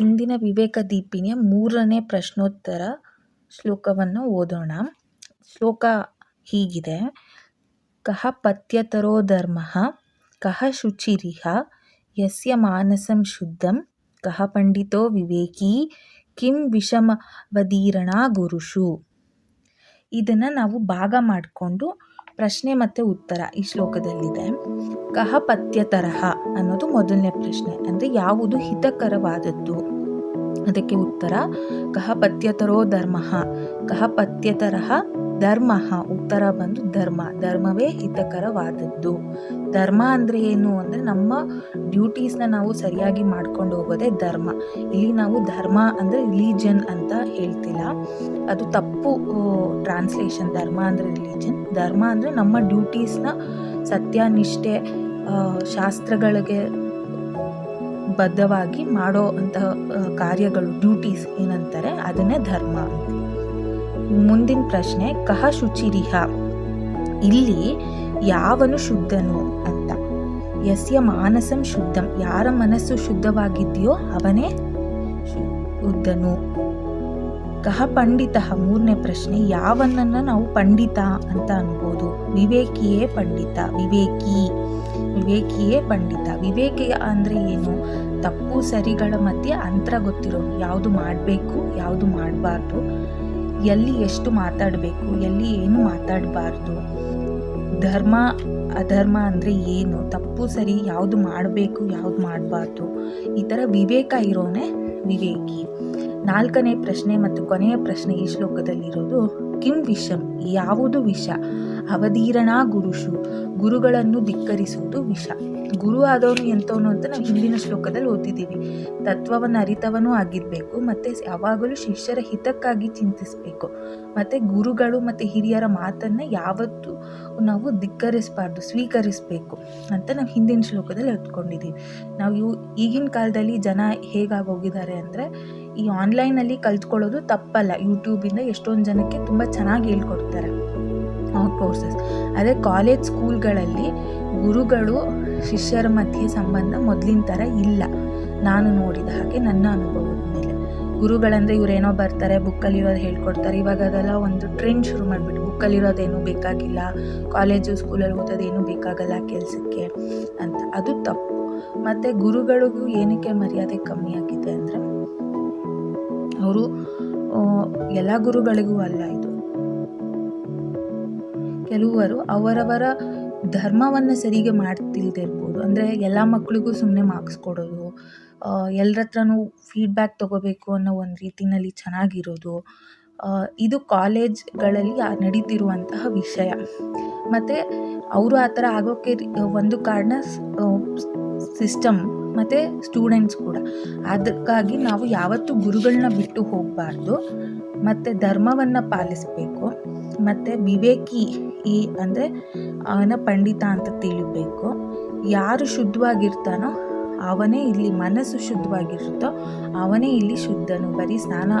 ಇಂದಿನ ವಿವೇಕ ದೀಪಿನಿಯ ಮೂರನೇ ಪ್ರಶ್ನೋತ್ತರ ಶ್ಲೋಕವನ್ನು ಓದೋಣ. ಶ್ಲೋಕ ಹೀಗಿದೆ. ಕಹ ಪಥ್ಯತರೋ ಧರ್ಮ, ಕಹ ಶುಚಿರಿಹ, ಯಸ್ಯ ಮಾನಸಂ ಶುದ್ಧಂ, ಕಹ ಪಂಡಿತೋ ವಿವೇಕಿ, ಕಿಂ ವಿಷಮವದೀರಣ ಗುರುಷು. ಇದನ್ನು ನಾವು ಭಾಗ ಮಾಡಿಕೊಂಡು ಪ್ರಶ್ನೆ ಮತ್ತು ಉತ್ತರ ಈ ಶ್ಲೋಕದಲ್ಲಿದೆ. ಕಹ ಪತ್ಯತರಹ ಅನ್ನೋದು ಮೊದಲನೇ ಪ್ರಶ್ನೆ. ಅಂದರೆ ಯಾವುದು ಹಿತಕರವಾದದ್ದು? ಅದಕ್ಕೆ ಉತ್ತರ ಕಹ ಪಥ್ಯತರೋ ಧರ್ಮ. ಕಹ ಪತ್ಯತರಹ ಧರ್ಮ ಉತ್ತರ ಬಂದು ಧರ್ಮ. ಧರ್ಮವೇ ಹಿತಕರವಾದದ್ದು. ಧರ್ಮ ಅಂದರೆ ಏನು ಅಂದರೆ ನಮ್ಮ ಡ್ಯೂಟೀಸ್ನ ನಾವು ಸರಿಯಾಗಿ ಮಾಡ್ಕೊಂಡು ಹೋಗೋದೇ ಧರ್ಮ. ಇಲ್ಲಿ ನಾವು ಧರ್ಮ ಅಂದರೆ ರಿಲೀಜನ್ ಅಂತ ಹೇಳ್ತಿಲ್ಲ. ಅದು ತಪ್ಪು ಟ್ರಾನ್ಸ್ಲೇಷನ್ ಧರ್ಮ ಅಂದರೆ ರಿಲೀಜನ್ ಧರ್ಮ ಅಂದರೆ ನಮ್ಮ ಡ್ಯೂಟೀಸ್ನ ಸತ್ಯನಿಷ್ಠೆ ಶಾಸ್ತ್ರಗಳಿಗೆ ಬದ್ಧವಾಗಿ ಮಾಡೋ ಅಂತಹ ಕಾರ್ಯಗಳು ಡ್ಯೂಟೀಸ್ ಏನಂತಾರೆ, ಅದನ್ನೇ ಧರ್ಮ ಮುಂದಿನ ಪ್ರಶ್ನೆ, ಕಹ ಶುಚಿರಿಹ ಇಲ್ಲಿ ಯಾವನು ಶುದ್ಧನು ಅಂತ. ಯಸ್ಯ ಮಾನಸಂ ಶುದ್ಧಂ. ಯಾರ ಮನಸ್ಸು ಶುದ್ಧವಾಗಿದೆಯೋ ಅವನೇ ಶುದ್ಧನು. ಕಹ ಪಂಡಿತ, ಮೂರನೇ ಪ್ರಶ್ನೆ, ಯಾವನನ್ನು ನಾವು ಪಂಡಿತ ಅಂತ ಅನ್ಬೋದು. ವಿವೇಕಿಯೇ ಪಂಡಿತ, ವಿವೇಕಿ. ವಿವೇಕಿಯೇ ಪಂಡಿತ. ವಿವೇಕ ಅಂದರೆ ಏನು? ತಪ್ಪು ಸರಿಗಳ ಮಧ್ಯೆ ಅಂತರ ಗೊತ್ತಿರೋ ಯಾವುದು ಮಾಡಬೇಕು, ಯಾವುದು ಮಾಡಬಾರ್ದು. ಎಲ್ಲಿ ಎಷ್ಟು ಮಾತಾಡಬೇಕು, ಎಲ್ಲಿ ಏನು ಮಾತಾಡಬಾರ್ದು, ಧರ್ಮ, ಅಧರ್ಮ ಅಂದರೆ ಏನು, ತಪ್ಪು, ಸರಿ, ಯಾವುದು ಮಾಡಬೇಕು, ಯಾವುದು ಮಾಡಬಾರ್ದು, ಈ ಥರ ವಿವೇಕ ಇರೋನೇ ವಿವೇಕಿ. ನಾಲ್ಕನೇ ಪ್ರಶ್ನೆ ಮತ್ತು ಕೊನೆಯ ಪ್ರಶ್ನೆ ಈ ಶ್ಲೋಕದಲ್ಲಿರೋದು, ಕಿಂ ವಿಷಂ, ಯಾವುದು ವಿಷ? ಅವಧೀರಣ ಗುರುಷು, ಗುರುಗಳನ್ನು ಧಿಕ್ಕರಿಸುವುದು ವಿಷ. ಗುರು ಆದವನು ಎಂಥವನು ಅಂತ ನಾವು ಹಿಂದಿನ ಶ್ಲೋಕದಲ್ಲಿ ಓದಿದ್ದೀವಿ. ತತ್ವವನ್ನು ಅರಿತವನೂ ಆಗಿರಬೇಕು, ಮತ್ತು ಯಾವಾಗಲೂ ಶಿಷ್ಯರ ಹಿತಕ್ಕಾಗಿ ಚಿಂತಿಸಬೇಕು. ಮತ್ತು ಗುರುಗಳು ಮತ್ತು ಹಿರಿಯರ ಮಾತನ್ನು ಯಾವತ್ತೂ ನಾವು ಧಿಕ್ಕರಿಸಬಾರ್ದು, ಸ್ವೀಕರಿಸಬೇಕು ಅಂತ ನಾವು ಹಿಂದಿನ ಶ್ಲೋಕದಲ್ಲಿ ಹೊತ್ಕೊಂಡಿದ್ದೀವಿ ನಾವು ಈಗಿನ ಕಾಲದಲ್ಲಿ ಜನ ಹೇಗಾಗೋಗಿದ್ದಾರೆ ಅಂದರೆ ಈ ಆನ್ಲೈನಲ್ಲಿ ಕಲ್ತ್ಕೊಳ್ಳೋದು ತಪ್ಪಲ್ಲ. ಯೂಟ್ಯೂಬಿಂದ ಎಷ್ಟೊಂದು ಜನಕ್ಕೆ ತುಂಬ ಚೆನ್ನಾಗಿ ಹೇಳ್ಕೊಡ್ತಾರೆ. ಕೋರ್ಸಸ್ ಅದೇ ಕಾಲೇಜ್ ಸ್ಕೂಲ್ಗಳಲ್ಲಿ ಗುರುಗಳು, ಶಿಷ್ಯರ ಮಧ್ಯೆ ಸಂಬಂಧ ಮೊದಲಿನ ಥರ ಇಲ್ಲ. ನಾನು ನೋಡಿದ ಹಾಗೆ ನನ್ನ ಅನುಭವದ ಮೇಲೆ. ಗುರುಗಳಂದರೆ ಇವರೇನೋ ಬರ್ತಾರೆ, ಬುಕ್ಕಲ್ಲಿರೋದು ಹೇಳ್ಕೊಡ್ತಾರೆ. ಇವಾಗ ಅದೆಲ್ಲ ಒಂದು ಟ್ರೆಂಡ್ ಶುರು ಮಾಡಿಬಿಟ್ಟು ಬುಕ್ಕಲ್ಲಿರೋದೇನು ಬೇಕಾಗಿಲ್ಲ ಕಾಲೇಜು ಸ್ಕೂಲಲ್ಲಿ ಓದೋದೇನು ಬೇಕಾಗಲ್ಲ ಕೆಲಸಕ್ಕೆ ಅಂತ. ಅದು ತಪ್ಪು. ಮತ್ತು ಗುರುಗಳಿಗೂ ಏನಕ್ಕೆ ಮರ್ಯಾದೆ ಕಮ್ಮಿ ಆಗಿದೆ ಅಂದರೆ ಅವರು ಎಲ್ಲ ಗುರುಗಳಿಗೂ ಅಲ್ಲ ಇದು. ಕೆಲವರು ಅವರವರ ಧರ್ಮವನ್ನು ಸರಿಗೆ ಮಾಡ್ತಿಲ್ದೇ ಇರ್ಬೋದು. ಅಂದರೆ ಎಲ್ಲ ಮಕ್ಕಳಿಗೂ ಸುಮ್ಮನೆ ಮಾರ್ಕ್ಸ್ ಕೊಡೋದು ಎಲ್ಲರ ಹತ್ರನೂ ಫೀಡ್ಬ್ಯಾಕ್ ತಗೋಬೇಕು ಅನ್ನೋ ಒಂದು ರೀತಿಯಲ್ಲಿ ಚೆನ್ನಾಗಿರೋದು ಇದು ಕಾಲೇಜ್ಗಳಲ್ಲಿ ನಡೀತಿರುವಂತಹ ವಿಷಯ. ಮತ್ತು ಅವರು ಆ ಥರ ಆಗೋಕ್ಕೆ ಒಂದು ಕಾರಣ ಸಿಸ್ಟಮ್ ಮತ್ತು ಸ್ಟೂಡೆಂಟ್ಸ್ ಕೂಡ. ಅದಕ್ಕಾಗಿ ನಾವು ಯಾವತ್ತೂ ಗುರುಗಳನ್ನ ಬಿಟ್ಟು ಹೋಗಬಾರ್ದು. ಮತ್ತು ಧರ್ಮವನ್ನು ಪಾಲಿಸಬೇಕು. ಮತ್ತು ವಿವೇಕಿ ಈ ಅಂದರೆ ಅವನ ಪಂಡಿತ ಅಂತ ತಿಳಿಬೇಕು. ಯಾರು ಶುದ್ಧವಾಗಿರ್ತಾನೋ ಅವನೇ ಇಲ್ಲಿ ಮನಸ್ಸು ಶುದ್ಧವಾಗಿರುತ್ತೋ ಅವನೇ ಇಲ್ಲಿ ಶುದ್ಧನು. ಬರೀ ಸ್ನಾನ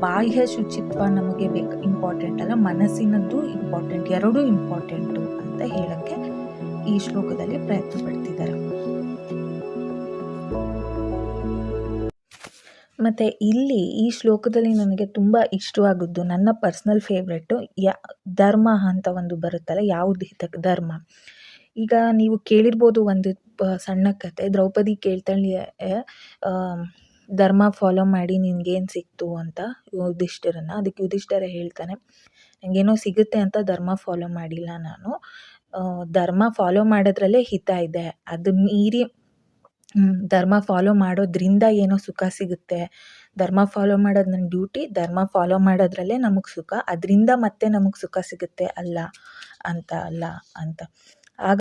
ಬಾಹ್ಯ ಶುಚಿತ್ವ ನಮಗೆ ಬೇಕು ಇಂಪಾರ್ಟೆಂಟ್ ಅಲ್ಲ. ಮನಸ್ಸಿನದ್ದು ಇಂಪಾರ್ಟೆಂಟ್ ಎರಡೂ ಇಂಪಾರ್ಟೆಂಟು ಅಂತ ಹೇಳೋಕ್ಕೆ ಈ ಶ್ಲೋಕದಲ್ಲಿ ಪ್ರಯತ್ನ ಪಡ್ತಿದ್ದಾರೆ ಮತ್ತು ಇಲ್ಲಿ ಈ ಶ್ಲೋಕದಲ್ಲಿ ನನಗೆ ತುಂಬ ಇಷ್ಟವಾಗಿದ್ದು ನನ್ನ ಪರ್ಸ್ನಲ್ ಫೇವ್ರೆಟ್ಟು ಯಾ, ಧರ್ಮ ಅಂತ ಒಂದು ಬರುತ್ತಲ್ಲ, ಯಾವುದು ಹಿತಕ್ಕೆ ಧರ್ಮ. ಈಗ ನೀವು ಕೇಳಿರ್ಬೋದು ಒಂದು ಸಣ್ಣ ಕತೆ. ದ್ರೌಪದಿ ಕೇಳ್ತಾಳೆ ಧರ್ಮ ಫಾಲೋ ಮಾಡಿ ನಿನಗೇನು ಸಿಕ್ತು ಅಂತ ಯುಧಿಷ್ಠಿರನ ಅದಕ್ಕೆ ಯುಧಿಷ್ಠಿರ ಹೇಳ್ತಾನೆ ನನಗೇನೋ ಸಿಗುತ್ತೆ ಅಂತ ಧರ್ಮ ಫಾಲೋ ಮಾಡಿಲ್ಲ ನಾನು. ಧರ್ಮ ಫಾಲೋ ಮಾಡೋದ್ರಲ್ಲೇ ಹಿತ ಇದೆ. ಅದು ಮೀರಿ ಧರ್ಮ ಫಾಲೋ ಮಾಡೋದ್ರಿಂದ ಏನೋ ಸುಖ ಸಿಗುತ್ತೆ. ಧರ್ಮ ಫಾಲೋ ಮಾಡೋದು ನನ್ನ ಡ್ಯೂಟಿ ಧರ್ಮ ಫಾಲೋ ಮಾಡೋದ್ರಲ್ಲೇ ನಮಗೆ ಸುಖ, ಅದರಿಂದ ಮತ್ತೆ ನಮಗೆ ಸುಖ ಸಿಗುತ್ತೆ ಅಲ್ಲ ಅಂತ ಅಲ್ಲ ಅಂತ.